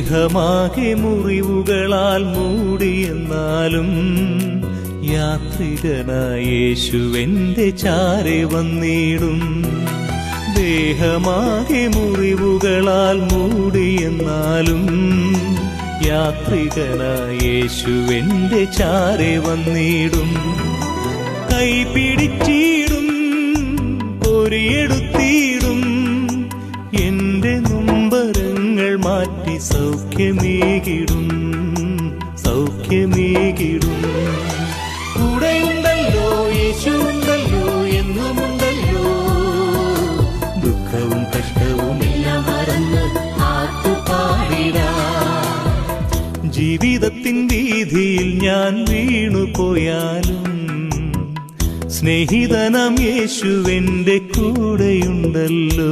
ദേഹമാകെ മുറിവുകളാൽ മൂടിയെന്നാലും യാത്രികനായ യേശുവെന്റെ ചാരെ വന്നിടും. ദേഹമാകെ മുറിവുകളാൽ മൂടിയെന്നാലും യാത്രികനായ യേശുവെന്റെ ചാരെ വന്നിടും. കൈപിടിച്ചിടും പൊരിയെടുത്തിടും. മാറ്റി സൗഖ്യമേകിടും സൗഖ്യമേകിടും. കൂടെയുണ്ടല്ലോ യേശുണ്ടല്ലോ എന്നുമുണ്ടല്ലോ. ദുഃഖവും കഷ്ടവും എല്ലാം മറന്ന് ആട്ടുപാടിടാ ജീവിതത്തിൻ വീതിയിൽ ഞാൻ വീണുപോയാലും സ്നേഹിതനം യേശുവിന്റെ കൂടെയുണ്ടല്ലോ.